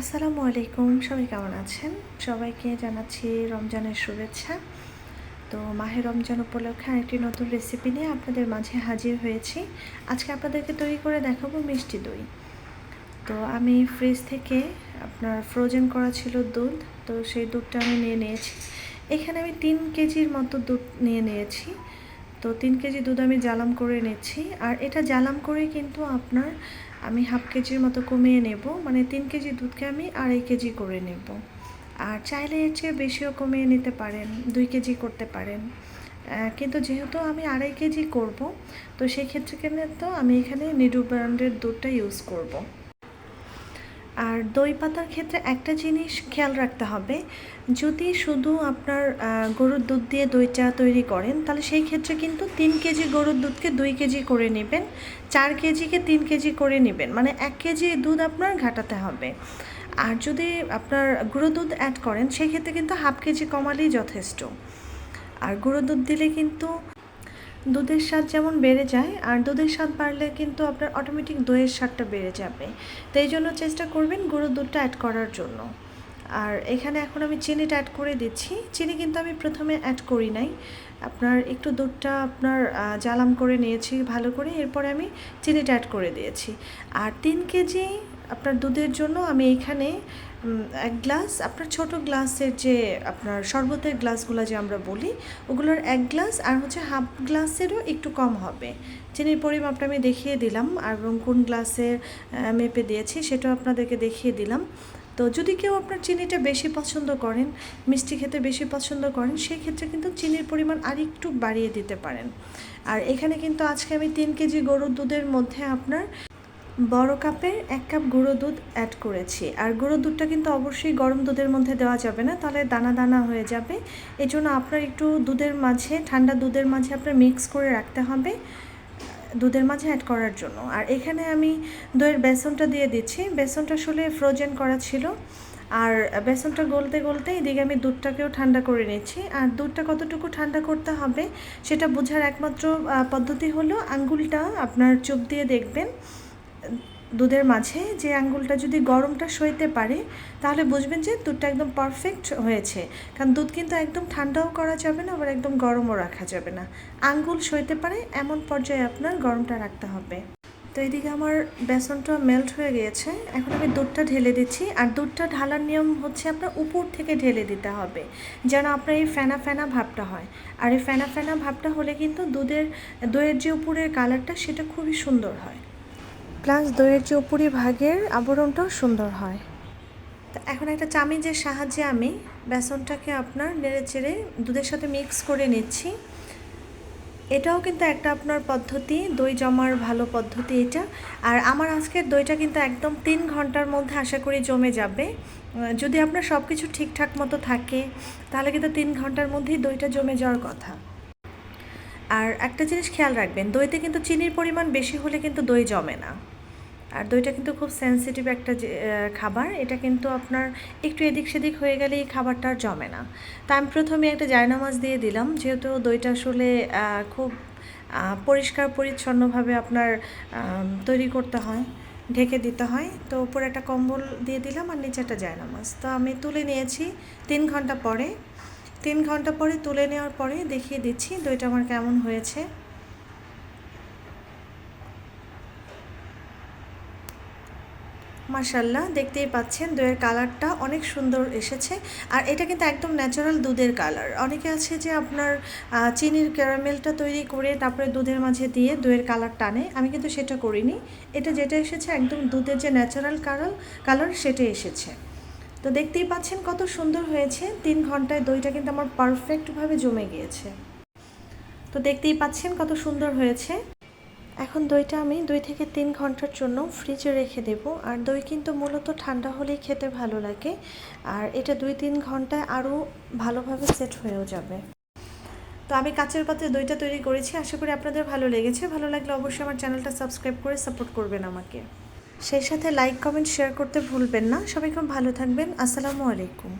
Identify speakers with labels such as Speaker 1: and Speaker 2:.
Speaker 1: আসসালামু আলাইকুম, সবাই কেমন আছেন? সবাইকে জানাচ্ছি রমজানের শুভেচ্ছা। তো মাহে রমজান উপলক্ষে আরেকটি নতুন রেসিপি নিয়ে আপনাদের মাঝে হাজির হয়েছি। আজকে আপনাদেরকে তৈরি করে দেখাবো মিষ্টি দই। তো আমি ফ্রিজ থেকে আপনার ফ্রোজেন করা ছিল দুধ, তো সেই দুধটা আমি নিয়ে নিয়েছি। এখানে আমি তিন কেজির মতো দুধ নিয়ে নিয়েছি। তো তিন কেজি দুধ আমি জ্বালাম করে নিচ্ছি আর এটা জ্বালাম করে কিন্তু আপনার আমি হাফ কেজির মতো কমিয়ে নেব। মানে তিন কেজি দুধকে আমি আড়াই কেজি করে নেব। আর চাইলে এর চেয়ে বেশিও কমিয়ে নিতে পারেন, দুই কেজি করতে পারেন। কিন্তু যেহেতু আমি আড়াই কেজি করব, তো সেই ক্ষেত্রে কিন্তু আমি এখানে নিডু ব্র্যান্ডের দুধটা ইউজ করব। আর দই পাতার ক্ষেত্রে একটা জিনিস খেয়াল রাখতে হবে, যদি শুধু আপনার গরুর দুধ দিয়ে দই চা তৈরি করেন, তাহলে সেই ক্ষেত্রে কিন্তু তিন কেজি গরুর দুধকে দুই কেজি করে নেবেন, চার কেজিকে তিন কেজি করে নেবেন মানে এক কেজি দুধ আপনার ঘাটাতে হবে। আর যদি আপনার গুঁড়ো দুধ অ্যাড করেন সেই ক্ষেত্রে কিন্তু হাফ কেজি কমালেই যথেষ্ট। আর গুঁড়ো দুধ দিলে কিন্তু দুধের স্বাদ যেমন বেড়ে যায় আর দুধের স্বাদ বাড়লে কিন্তু আপনার অটোমেটিক দইয়ের স্বাদটা বেড়ে যাবে। তো এই জন্য চেষ্টা করবেন গুঁড়ো দুধটা অ্যাড করার জন্য। আর এখানে এখন আমি চিনিটা অ্যাড করে দিচ্ছি। চিনি কিন্তু আমি প্রথমে অ্যাড করি নাই। আপনার একটু দুধটা আপনার আহ, জ্বালাম করে নিয়েছি ভালো করে। এরপরে আমি চিনিটা অ্যাড করে দিয়েছি। আর তিন কেজি আপনার দুধের জন্য আমি এখানে এক গ্লাস আপনার ছোট গ্লাসের যে আপনার শরবতের গ্লাসগুলো যে আমরা বলি ওগুলোর এক গ্লাস আর হচ্ছে হাফ গ্লাসেরও একটু কম হবে। চিনির পরিমাপটা আমি দেখিয়ে দিলাম আর এবং কোন গ্লাসের আহ, মেপে দিয়েছি সেটাও আপনাদেরকে দেখিয়ে দিলাম। তো যদি কেউ আপনার চিনিটা বেশি পছন্দ করেন মিষ্টি খেতে বেশি পছন্দ করেন সেই ক্ষেত্রে কিন্তু চিনির পরিমাণ আর একটু বাড়িয়ে দিতে পারেন। আর এখানে কিন্তু আজকে আমি তিন কেজি গরুর দুধের মধ্যে আপনার বড় কাপের এক কাপ গুঁড়ো দুধ অ্যাড করেছি। আর গুঁড়ো দুধটা কিন্তু অবশ্যই গরম দুধের মধ্যে দেওয়া যাবে না, তাহলে দানা দানা হয়ে যাবে। এই জন্য আপনার একটু দুধের মাঝে, ঠান্ডা দুধের মাঝে আপনার মিক্স করে রাখতে হবে দুধের মাঝে অ্যাড করার জন্য। আর এখানে আমি দইয়ের বেসনটা দিয়ে দিচ্ছি। বেসনটা আসলে ফ্রোজেন করা ছিল। আর বেসনটা গলতে গলতে এদিকে আমি দুধটাকেও ঠান্ডা করে নিচ্ছি। আর দুধটা কতটুকু ঠান্ডা করতে হবে, সেটা বোঝার একমাত্র পদ্ধতি হলো আঙ্গুলটা আপনার চোখ দিয়ে দেখবেন। দুধের মাঝে যে আঙ্গুলটা যদি গরমটা সইতে পারে, তাহলে বুঝবেন যে দুধটা একদম পারফেক্ট হয়েছে। কারণ দুধ কিন্তু একদম ঠান্ডাও করা যাবে না, আবার একদম গরমও রাখা যাবে না। আঙ্গুল সইতে পারে, এমন পর্যায়ে আপনার গরমটা রাখতে হবে। তো এদিকে আমার বেসনটা মেল্ট হয়ে গিয়েছে। এখন আমি দুধটা ঢেলে দিচ্ছি। আর দুধটা ঢালার নিয়ম হচ্ছে আপনার উপর থেকে ঢেলে দিতে হবে, যেন আপনার এই ফেনা ফেনা ভাবটা হয়। আর এই ফেনা ফেনা ভাবটা হলে কিন্তু দুধের, দইয়ের যে উপরের কালারটা সেটা খুবই সুন্দর হয়। প্লাস দইয়ের যে উপরি ভাগের আবরণটাও সুন্দর হয়। তো এখন একটা চামিচের সাহায্যে আমি বেসনটাকে আপনার নেড়ে চেড়ে দুধের সাথে মিক্স করে নিচ্ছি। এটাও কিন্তু একটা আপনার পদ্ধতি, দই জমার ভালো পদ্ধতি এটা। আর আমার আজকের দইটা কিন্তু একদম তিন ঘণ্টার মধ্যে আশা করি জমে যাবে। যদি আপনার সব কিছু ঠিকঠাক মতো থাকে, তাহলে কিন্তু তিন ঘণ্টার মধ্যেই দইটা জমে যাওয়ার কথা। আর একটা জিনিস খেয়াল রাখবেন, দইতে কিন্তু চিনির পরিমাণ বেশি হলে কিন্তু দই জমে না। আর দইটা কিন্তু খুব সেনসিটিভ একটা খাবার। এটা কিন্তু আপনার একটু এদিক সেদিক হয়ে গেলে এই খাবারটা আর জমে না। তা আমি প্রথমে একটা জায়নামাজ দিয়ে দিলাম। যেহেতু দইটা আসলে খুব পরিষ্কার পরিচ্ছন্নভাবে আপনার তৈরি করতে হয়, ঢেকে দিতে হয়। তো উপরে একটা কম্বল দিয়ে দিলাম আর নিচে একটা জায়নামাজ তো আমি তুলে নিয়েছি তিন ঘণ্টা পরে। তিন ঘণ্টা পরে তুলে নেওয়ার পরে দেখিয়ে দিচ্ছি দইটা আমার কেমন হয়েছে। মার্শাল্লাহ দেখতেই পাচ্ছেন দইয়ের কালারটা অনেক সুন্দর এসেছে। আর এটা কিন্তু একদম ন্যাচারাল দুধের কালার। অনেকে আছে যে আপনার চিনির ক্যারামেলটা তৈরি করে তারপরে দুধের মাঝে দিয়ে দইয়ের কালার টানে। আমি কিন্তু সেটা করিনি। এটা যেটা এসেছে একদম দুধের যে ন্যাচারাল কালার কালার সেটা এসেছে। তো দেখতেই পাচ্ছেন কত সুন্দর হয়েছে। তিন ঘন্টায় দইটা কিন্তু আমার পারফেক্টভাবে জমে গিয়েছে। তো দেখতেই পাচ্ছেন কত সুন্দর হয়েছে। এখন দইটা আমি দুই থেকে তিন ঘণ্টার জন্য ফ্রিজে রেখে দেব। আর দই কিন্তু মূলত ঠান্ডা হলেই খেতে ভালো লাগে। আর এটা দুই তিন ঘন্টায় আরও ভালোভাবে সেট হয়েও যাবে। তো আমি কাচের পাত্রে দইটা তৈরি করেছি। আশা করি আপনাদের ভালো লেগেছে। ভালো লাগলে অবশ্যই আমার চ্যানেলটা সাবস্ক্রাইব করে সাপোর্ট করবেন আমাকে। সেই সাথে লাইক কমেন্ট শেয়ার করতে ভুলবেন না। সবাই খুব ভালো থাকবেন। আসসালামু আলাইকুম।